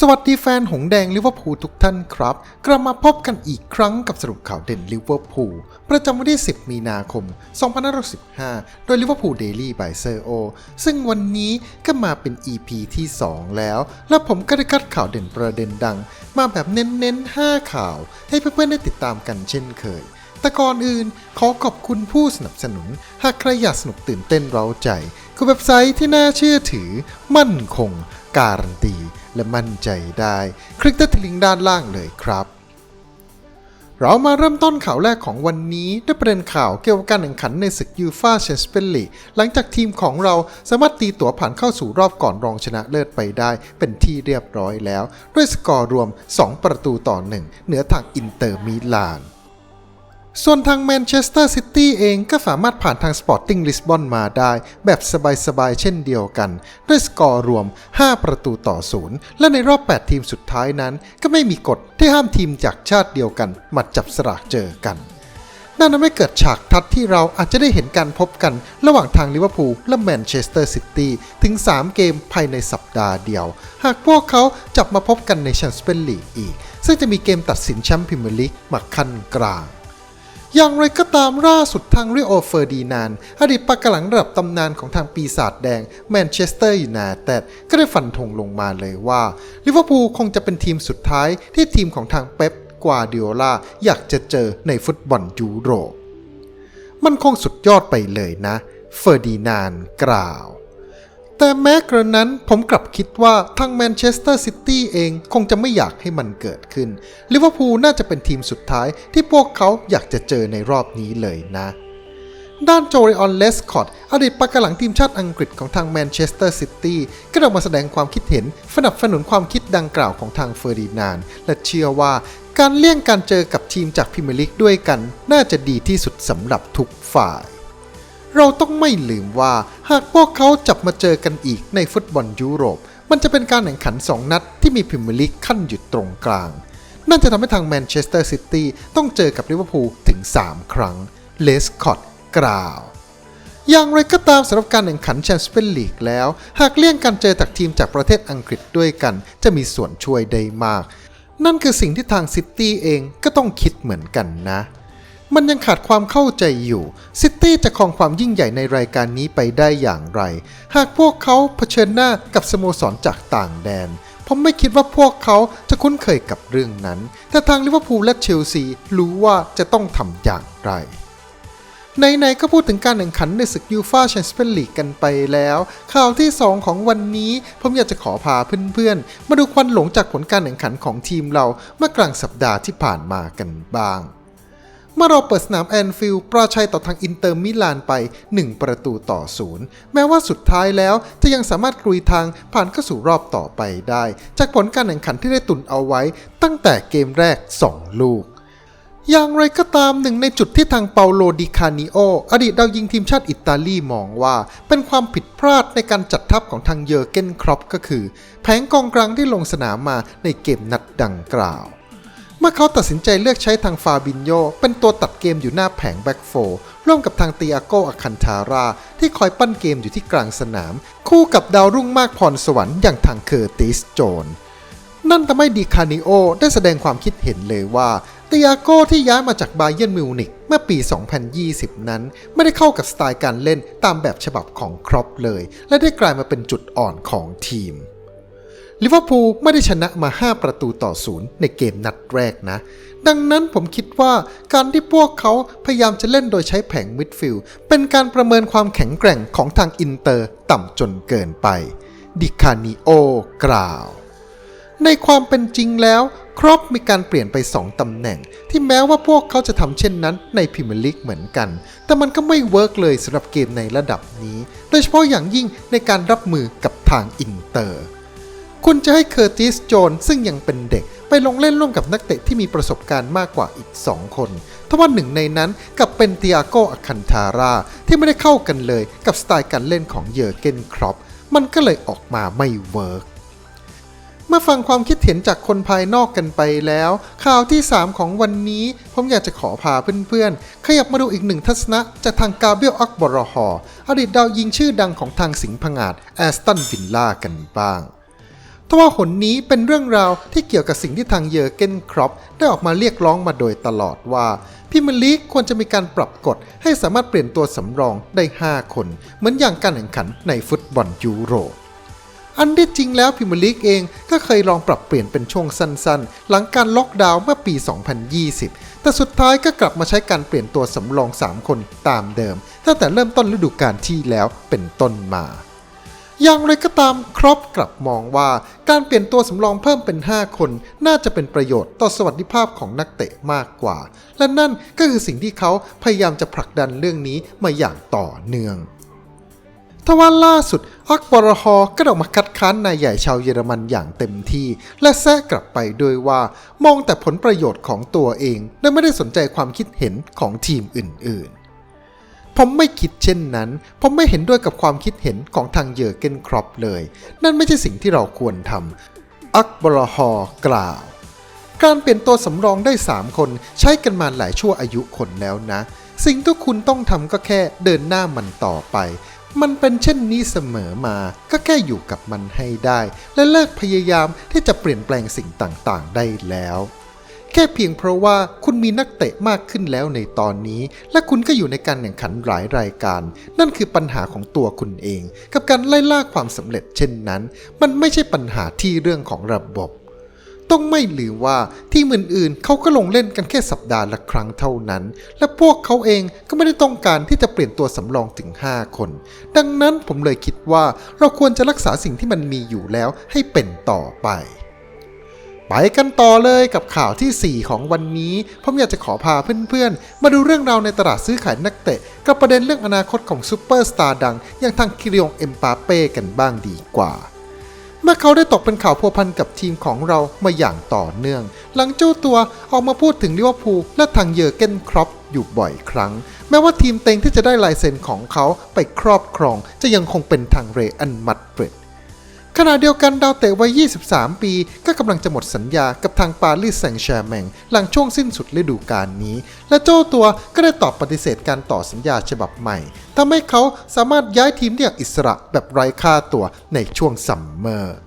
สวัสดีแฟนหงแดงลิเวอร์พูลทุกท่านครับ กลับมาพบกันอีกครั้งกับสรุปข่าวเด่นลิเวอร์พูลประจำวันที่ 10 มีนาคม 2515โดยลิเวอร์พูลเดลี่บายเซอร์โอซึ่งวันนี้ก็มาเป็น EP ที่ 2 แล้ว และผมก็ได้คัดข่าวเด่นประเด็นดัง มาแบบเน้นๆ 5 ข่าว ให้เพื่อนๆได้ติดตามกันเช่นเคยแต่ก่อนอื่นขอขอบคุณผู้สนับสนุน หากใครอยากสนุกตื่นเต้นเร้าใจ คือเว็บไซต์ที่น่าเชื่อถือ มั่นคง การันตีและมั่นใจได้ คลิกที่ลิงก์ด้านล่างเลยครับ เรามาเริ่มต้นข่าวแรกของวันนี้ด้วยประเด็นข่าวเกี่ยวกับการแข่งขันในศึกยูฟาแชมเปี้ยนลีกหลังจากทีมของเราสามารถตีตั๋วผ่านเข้าสู่รอบก่อนรองชนะเลิศไปได้ เป็นที่เรียบร้อยแล้ว ด้วยสกอร์รวม 2 ประตูต่อ 1 เหนือทางอินเตอร์มิลาน ส่วนทางแมนเชสเตอร์ซิตี้เองก็สามารถผ่านทางสปอร์ติ้งลิสบอนมาได้ แบบสบายๆ เช่นเดียวกัน ด้วยสกอร์รวม 5 ประตูต่อศูนย์และในรอบ 8 ทีมสุดท้ายนั้น ก็ไม่มีกฎที่ห้ามทีมจากชาติเดียวกันมาจับสลากเจอกันนั่นทำให้เกิดฉากทัดที่เราอาจจะได้เห็นการพบกันระหว่างทางลิเวอร์พูลและแมนเชสเตอร์ซิตี้ถึง 3 เกมภายในสัปดาห์เดียว หากพวกเขาจับมาพบกันในแชมเปี้ยนลีกอีก ซึ่งจะมีเกมตัดสินแชมป์พรีเมียร์ลีกมาขั้นกลาง อย่างไรก็ตามล่าสุดทางริโอเฟอร์ดีนาน อดีตปากหลังระดับตำนานของทางปีศาจแดงแมนเชสเตอร์ยูไนเต็ดก็ได้ฟันธงลงมาเลยว่าลิเวอร์พูลคงจะเป็นทีมสุดท้ายที่ทีมของทางเป๊ปกวาดิโอลาอยากจะเจอในฟุตบอลยูโร มันคงสุดยอดไปเลยนะ เฟอร์ดินานกล่าว แต่แม้กระนั้นผมกลับคิดว่าทางแมนเชสเตอร์ซิตี้เองคงจะไม่อยากให้มันเกิดขึ้นลิเวอร์พูลน่าจะเป็นทีมสุดท้ายที่พวกเขาอยากจะเจอในรอบนี้เลยนะ ด้านโจริออนเลสคอตอดีตปากหลังทีมชาติอังกฤษของทางแมนเชสเตอร์ซิตี้ก็ออกมาแสดงความคิดเห็นสนับสนุนความคิดดังกล่าวของทางเฟอร์ดินานและเชื่อว่าการเลี่ยงการเจอกับทีมจากพรีเมียร์ลีกด้วยกัน น่าจะดีที่สุดสำหรับทุกฝ่าย เราต้องไม่ลืมว่าหากพวกเขาจับมาเจอกันอีกในฟุตบอลยุโรป มันจะเป็นการแข่งขัน 2 นัดที่มีพรีเมียร์ลีกขั้นอยู่ตรงกลาง นั่นจะทำให้ทางแมนเชสเตอร์ซิตี้ต้องเจอกับลิเวอร์พูลถึง 3 ครั้ง เลสคอตกล่าว อย่างไรก็ตามสำหรับการแข่งขันแชมเปี้ยนลีกแล้ว หากเลี่ยงการเจอจากทีมจากประเทศอังกฤษด้วยกัน จะมีส่วนช่วยได้มาก นั่นคือสิ่งที่ทางซิตี้เองก็ต้องคิดเหมือนกันนะ มันยังขาดความเข้าใจอยู่ ซิตี้จะครองความยิ่งใหญ่ในรายการนี้ไปได้อย่างไร หากพวกเขาเผชิญหน้ากับสโมสรจากต่างแดน ผมไม่คิดว่าพวกเขาจะคุ้นเคยกับเรื่องนั้น แต่ทางลิเวอร์พูลและเชลซีรู้ว่าจะต้องทำอย่างไรไหนๆก็พูดถึงการแข่งขันในศึกยูฟาแชมเปี้ยนลีกกันไปแล้ว ข่าวที่ 2 ของวันนี้ ผมอยากจะขอพาเพื่อนๆ มาดูควันหลงจากผลการแข่งขันของทีมเราเมื่อกลางสัปดาห์ที่ผ่านมากันบ้าง เมื่อเราเปิดสนามแอนฟิลด์ปราชัยต่อทางอินเตอร์มิลานไป 1 ประตูต่อศูนย์แม้ว่าสุดท้ายแล้วจะยังสามารถกลุยทางผ่านเข้าสู่รอบต่อไปได้ จากผลการแข่งขันที่ได้ตุนเอาไว้ตั้งแต่เกมแรก 2 ลูกอย่างไรก็ตามหนึ่งในจุดที่ทางเปาโลดิคานิโอ อดีตดาวยิงทีมชาติอิตาลีมองว่า เป็นความผิดพลาดในการจัดทัพของทางเยอร์เกนครอปก็คือ แผงกองกลางที่ลงสนามมาในเกมนัดดังกล่าว เมื่อเขาตัดสินใจเลือกใช้ทางฟาบินโยเป็นตัวตัดเกมอยู่หน้าแผงแบ็กโฟร์ร่วมกับทางเตียโกอาคันทาราที่คอยปั้นเกมอยู่ที่กลางสนาม คู่กับดาวรุ่งมากพรสวรรค์อย่างทางเคอร์ติสโจน นั่นทำให้ดีคานิโอได้แสดงความคิดเห็นเลยว่าเตียโกที่ย้ายมาจากบาเยนมิวนิกเมื่อปี 2020 นั้น ไม่ได้เข้ากับสไตล์การเล่นตามแบบฉบับของครอปเลย และได้กลายมาเป็นจุดอ่อนของทีม ลิเวอร์พูลไม่ได้ชนะมา 5 ประตูต่อศูนย์ในเกมนัดแรกนะ ดังนั้นผมคิดว่าการที่พวกเขาพยายามจะเล่นโดยใช้แผงมิดฟิลด์เป็นการประเมินความแข็งแกร่งของทางอินเตอร์ต่ำจนเกินไป ดิคานิโอกล่าว ในความเป็นจริงแล้วครอปมีการเปลี่ยนไป 2ตำแหน่ง ที่แม้ว่าพวกเขาจะทำเช่นนั้นในพรีเมียร์ลีกเหมือนกัน แต่มันก็ไม่เวิร์กเลยสำหรับเกมในระดับนี้ โดยเฉพาะอย่างยิ่งในการรับมือกับทางอินเตอร์ คุณจะให้เคอร์ติสโจนซึ่งยังเป็นเด็ก ไปลงเล่นร่วมกับนักเตะที่มีประสบการณ์มากกว่าอีก 2 คนทว่าหนึ่งในนั้นกับเป็นเตียโกอาคันทาราที่ไม่ได้เข้ากันเลยกับสไตล์การเล่นของเยอร์เกนครอปมันก็เลยออกมาไม่เวิร์กเมื่อฟังความคิดเห็นจากคนภายนอกกันไปแล้ว ข่าวที่ 3 ของวันนี้ ผมอยากจะขอพาเพื่อนๆ ขยับมาดูอีกหนึ่งทัศนะจากทางกาเบรียลอักบรอฮออดีตดาวยิงชื่อดังของทางสิงห์ผงาดแอสตันวิลล่ากันบ้าง ทว่าหนนี้เป็นเรื่องราวที่เกี่ยวกับสิ่งที่ทางเยอร์เกนครอปได้ออกมาเรียกร้องมาโดยตลอดว่าพิมลีกควรจะมีการปรับกฎให้สามารถเปลี่ยนตัวสำรองได้ 5 คน เหมือนอย่างการแข่งขันในฟุตบอลยูโร อันที่จริงแล้วพิมลีกเองก็เคยลองปรับเปลี่ยนเป็นช่วงสั้นๆ หลังการล็อกดาวน์เมื่อปี 2020 แต่สุดท้ายก็กลับมาใช้การเปลี่ยนตัวสำรอง 3 คนตามเดิม ตั้งแต่เริ่มต้นฤดูกาลที่แล้วเป็นต้นมา อย่างไรก็ตามครอปกลับมองว่าการเปลี่ยนตัวสำรองเพิ่มเป็น 5 คน น่าจะเป็นประโยชน์ต่อสวัสดิภาพของนักเตะมากกว่า และนั่นก็คือสิ่งที่เขาพยายามจะผลักดันเรื่องนี้มาอย่างต่อเนื่องทว่าล่าสุดอักบรฮอก็ออกมาคัดค้านนายใหญ่ชาวเยอรมันอย่างเต็มที่ และแซะกลับไปด้วยว่า มองแต่ผลประโยชน์ของตัวเอง และไม่ได้สนใจความคิดเห็นของทีมอื่น ผมไม่คิดเช่นนั้น ผมไม่เห็นด้วยกับความคิดเห็นของทางเยอร์เกนครอปเลย นั่นไม่ใช่สิ่งที่เราควรทำอักบรฮอกล่าว การเปลี่ยนตัวสำรองได้ 3 คนใช้กันมาหลายชั่วอายุคนแล้วนะ สิ่งที่คุณต้องทำก็แค่เดินหน้ามันต่อไป มันเป็นเช่นนี้เสมอมา ก็แค่อยู่กับมันให้ได้ และเลิกพยายามที่จะเปลี่ยนแปลงสิ่งต่างๆ ได้แล้ว ค่เพียงเพราะว่าคุณมีนักเตะมากขึ้นแล้วในตอนนี้ และคุณก็อยู่ในการแข่งขันหลายรายการ นั่นคือปัญหาของตัวคุณเอง กับการไล่ล่าความสำเร็จเช่นนั้น มันไม่ใช่ปัญหาที่เรื่องของระบบต้องไม่ลืมว่าทีมอื่นๆเขาก็ลงเล่นกันแค่สัปดาห์ละครั้งเท่านั้น และพวกเขาเองก็ไม่ได้ต้องการที่จะเปลี่ยนตัวสำรองถึง 5 คน ดังนั้นผมเลยคิดว่าเราควรจะรักษาสิ่งที่มันมีอยู่แล้วให้เป็นต่อไป ไปกันต่อเลยกับข่าวทีสี่ 4 ของวันนี้ ผมอยากจะขอพาเพื่อนๆ มาดูเรื่องราวในตลาดซื้อขายนักเตะ กับประเด็นเรื่องอนาคตของซูเปอร์สตาร์ดัง อย่างทางคิริองเอ็มปาเป้กันบ้างดีกว่า เมื่อเขาได้ตกเป็นข่าวพัวพันกับทีมของเรามาอย่างต่อเนื่อง หลังเจ้าตัวออกมาพูดถึงลิเวอร์พูลและทางเยอร์เกนครอปอยู่บ่อยครั้ง แม้ว่าทีมเต็งที่จะได้ลายเซ็นของเขาไปครอบครอง จะยังคงเป็นทางเรอันมัดเรด ขณะเดียวกันดาวเตะวัย 23 ปี ก็กำลังจะหมดสัญญากับทางปารีสแซงต์แชร์แมงหลังช่วงสิ้นสุดฤดูกาลนี้ และเจ้าตัวก็ได้ตอบปฏิเสธการต่อสัญญาฉบับใหม่ทำให้เขาสามารถย้ายทีมได้อย่างอิสระแบบไร้ค่าตัวในช่วงซัมเมอร์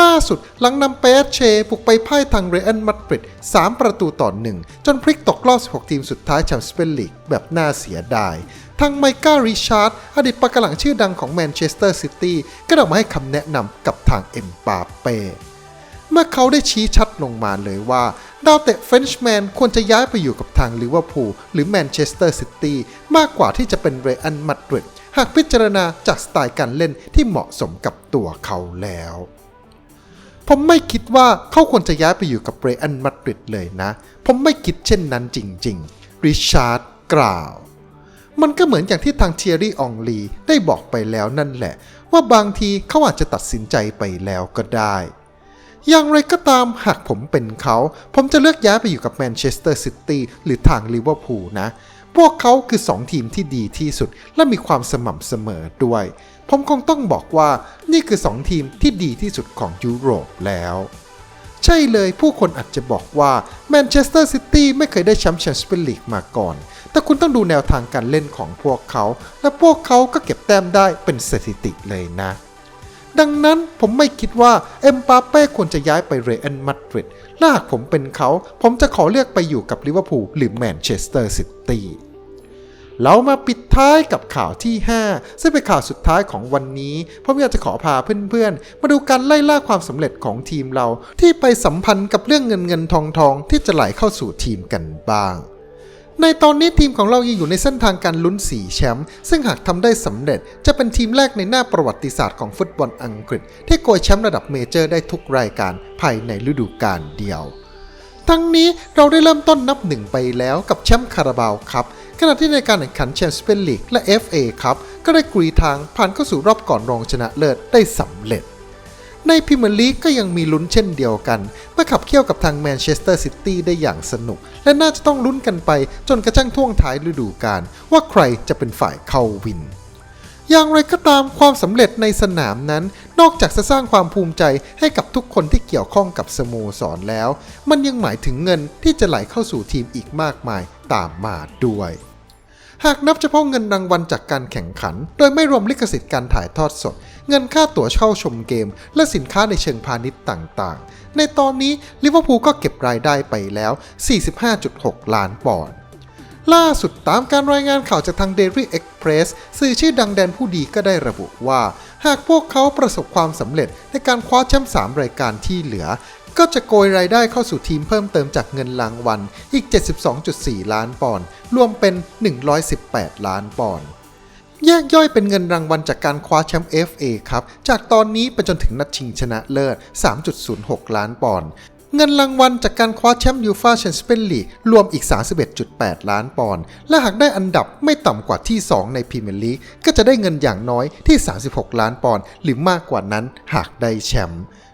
ล่าสุดหลังนำเปเชบุกไปพ่ายทางเรอัลมาดริด3 ประตูต่อหนึ่งจนพลิกตกรอบ 16 ทีมสุดท้ายแชมเปี้ยนส์ลีกแบบน่าเสียดาย ทางไมก้าริชาร์ดอดีตปากกาหลังชื่อดังของแมนเชสเตอร์ซิตี้ก็ได้ออกมาให้คำแนะนำกับทางเอ็มปาเป้เมื่อเขาได้ชี้ชัดลงมาเลยว่า ดาวเตะเฟรนช์แมนควรจะย้ายไปอยู่กับทางลิเวอร์พูลหรือแมนเชสเตอร์ซิตี้มากกว่าที่จะเป็นเรอัลมาดริดหากพิจารณาจากสไตล์การเล่นที่เหมาะสมกับตัวเขาแล้ว ผมไม่คิดว่าเขาควรจะย้ายไปอยู่กับเรอัลมาดริดเลยนะ ผมไม่คิดเช่นนั้นจริง ๆ ริชาร์ดกล่าว มันก็เหมือนอย่างที่ทางเทียรี่อองลีได้บอกไปแล้วนั่นแหละ ว่าบางทีเขาอาจจะตัดสินใจไปแล้วก็ได้ อย่างไรก็ตามหากผมเป็นเขา ผมจะเลือกย้ายไปอยู่กับแมนเชสเตอร์ซิตี้หรือทางลิเวอร์พูลนะ พวกเขาคือ 2 ทีมที่ดีที่สุด และมีความสม่ำเสมอด้วย ผมคงต้องบอกว่านี่คือ 2 ทีมที่ดีที่สุดของยุโรปแล้ว ใช่เลยผู้คนอาจจะบอกว่าแมนเชสเตอร์ซิตี้ไม่เคยได้แชมป์แชมเปี้ยนลีกมาก่อน แต่คุณต้องดูแนวทางการเล่นของพวกเขา และพวกเขาก็เก็บแต้มได้เป็นสถิติเลยนะ ดังนั้นผมไม่คิดว่าเอ็มปาเป้ควรจะย้ายไปเรอัลมาดริดและหากผมเป็นเขา ผมจะขอเลือกไปอยู่กับลิเวอร์พูลหรือแมนเชสเตอร์ซิตี้ เรามาปิดท้ายกับข่าวที่ 5 ซึ่งเป็นข่าวสุดท้ายของวันนี้ผมอยากจะขอพาเพื่อนๆ มาดูการไล่ล่าความสำเร็จของทีมเรา ที่ไปสัมพันธ์กับเรื่องเงินเงินทองทองที่จะไหลเข้าสู่ทีมกันบ้าง ในตอนนี้ทีมของเรายังอยู่ในเส้นทางการลุ้น 4 แชมป์ซึ่งหากทำได้สำเร็จจะเป็นทีมแรกในหน้าประวัติศาสตร์ของฟุตบอลอังกฤษ ที่โกยแชมป์ระดับเมเจอร์ได้ทุกรายการภายในฤดูกาลเดียวทั้งนี้เราได้เริ่มต้นนับหนึ่งไปแล้วกับแชมป์คาราบาวครับ ขณะที่ในการแข่งขันแชมเปี้ยนลีกและ FA ครับก็ได้กรีทางผ่านเข้าสู่รอบก่อนรองชนะเลิศได้สำเร็จ ในพรีเมียร์ลีกก็ยังมีลุ้นเช่นเดียวกันเมื่อขับเคี่ยวกับทางแมนเชสเตอร์ซิตี้ได้อย่างสนุก และน่าจะต้องลุ้นกันไปจนกระทั่งท่วงท้ายฤดูกาลว่าใครจะเป็นฝ่ายเข้าวินอย่างไรก็ตามความสำเร็จในสนามนั้น นอกจากจะสร้างความภูมิใจให้กับทุกคนที่เกี่ยวข้องกับสโมสรแล้ว มันยังหมายถึงเงินที่จะไหลเข้าสู่ทีมอีกมากมาย ตามมาด้วย หากนับเฉพาะเงินรางวัลจากการแข่งขัน โดยไม่รวมลิขสิทธิ์การถ่ายทอดสด เงินค่าตั๋วเช่าชมเกม และสินค้าในเชิงพาณิชย์ต่างๆ ในตอนนี้ลิเวอร์พูลก็เก็บรายได้ไปแล้ว 45.6 ล้านปอนด์ล่าสุดตามการรายงานข่าวจากทาง Daily Express สื่อชื่อดังแดนผู้ดีก็ได้ระบุว่า หากพวกเขาประสบความสำเร็จในการคว้าแชมป์3รายการที่เหลือ ก็จะโกยรายได้เข้าสู่ทีมเพิ่มเติมจากเงินรางวัลอีก 72.4 ล้านปอนด์รวมเป็น 118 ล้านปอนด์แยกย่อยเป็นเงินรางวัลจากการคว้าแชมป์ FA ครับ จากตอนนี้ไปจนถึงนัดชิงชนะเลิศ 3.06 ล้านปอนด์เงินรางวัลจากการคว้าแชมป์ยูฟาแชมเปี้ยนลีกรวมอีก 31.8 ล้านปอนด์ และหากได้อันดับไม่ต่ำกว่าที่ 2 ในพรีเมียร์ลีก ก็จะได้เงินอย่างน้อยที่ 36 ล้านปอนด์ หรือมากกว่านั้นหากได้แชมป์